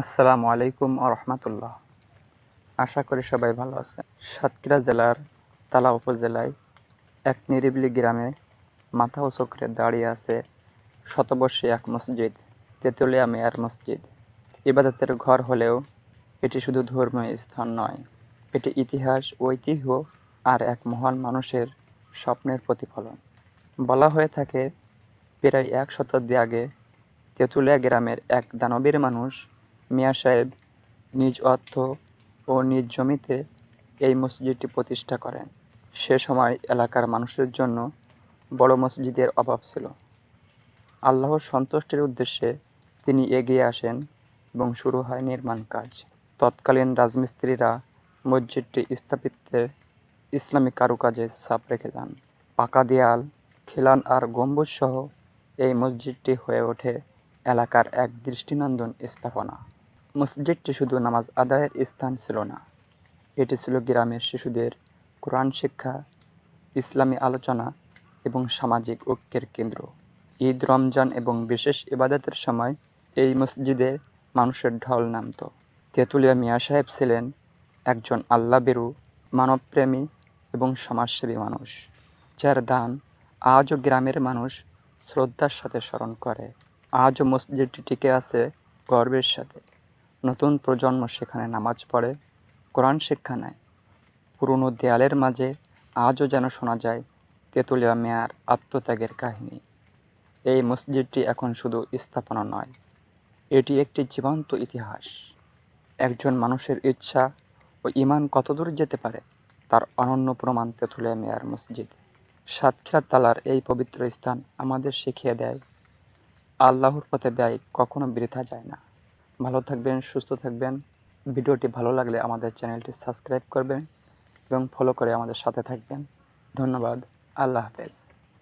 আসসালামু আলাইকুম আ আশা করি সবাই ভালো আছে সাতক্ষীরা জেলার তালা উপজেলায় এক নিরিবিলি গ্রামে মাথা ও চক্রে দাঁড়িয়ে আছে শতবর্ষী এক মসজিদ, তেতুলিয়া মেয়ার মসজিদ। ইবাদতের ঘর হলেও এটি শুধু ধর্মীয় স্থান নয়, এটি ইতিহাস, ঐতিহ্য আর এক মহান মানুষের স্বপ্নের প্রতিফলন। বলা হয়ে থাকে, প্রায় এক শতাব্দী আগে তেঁতুলিয়া গ্রামের এক দানবীর মানুষ মিয়া সাহেব নিজ অর্থ ও নিজ জমিতে এই মসজিদটি প্রতিষ্ঠা করেন। সে সময় এলাকার মানুষের জন্য বড় মসজিদের অভাব ছিল। আল্লাহর সন্তুষ্টির উদ্দেশ্যে তিনি এগিয়ে আসেন এবং শুরু হয় নির্মাণ কাজ। তৎকালীন রাজমিস্ত্রিরা মসজিদটি স্থাপিতে ইসলামিক কারুকাজে ছাপ রেখে যান। পাকা দেয়াল, খিলান আর গম্বুজ সহ এই মসজিদটি হয়ে ওঠে এলাকার এক দৃষ্টিনন্দন স্থাপনা। মসজিদটি শুধু নামাজ আদায়ের স্থান ছিল না, এটি ছিল গ্রামের শিশুদের কোরআন শিক্ষা, ইসলামী আলোচনা এবং সামাজিক ঐক্যের কেন্দ্র। ঈদ, রমজান এবং বিশেষ ইবাদতের সময় এই মসজিদে মানুষের ঢল নামত। তেঁতুলিয়া মিয়া সাহেব ছিলেন একজন আল্লাবেরু মানবপ্রেমী এবং সমাজসেবী মানুষ, যার দান আজও গ্রামের মানুষ শ্রদ্ধার সাথে স্মরণ করে। আজও মসজিদটি টিকে আছে গর্বের সাথে। নতুন প্রজন্ম সেখানে নামাজ পড়ে, কোরআন শিক্ষা নেয়। পুরনো দেয়ালের মাঝে আজও যেন শোনা যায় তেঁতুলিয়া মেয়ার আত্মত্যাগের কাহিনী। এই মসজিদটি এখন শুধু স্থাপনা নয়, এটি একটি জীবন্ত ইতিহাস। একজন মানুষের ইচ্ছা ও ইমান কতদূর যেতে পারে তার অনন্য প্রমাণ তেঁতুলিয়া মেয়ার মসজিদ। সাতক্ষীরা তালার এই পবিত্র স্থান আমাদের শিখিয়ে দেয়, আল্লাহর পথে ব্যয় কখনো বৃথা যায় না। ভালো থাকবেন, সুস্থ থাকবেন। ভিডিওটি ভালো লাগলে আমাদের চ্যানেলটি সাবস্ক্রাইব করবেন এবং ফলো করে আমাদের সাথে থাকবেন। ধন্যবাদ। আল্লাহ হাফেজ।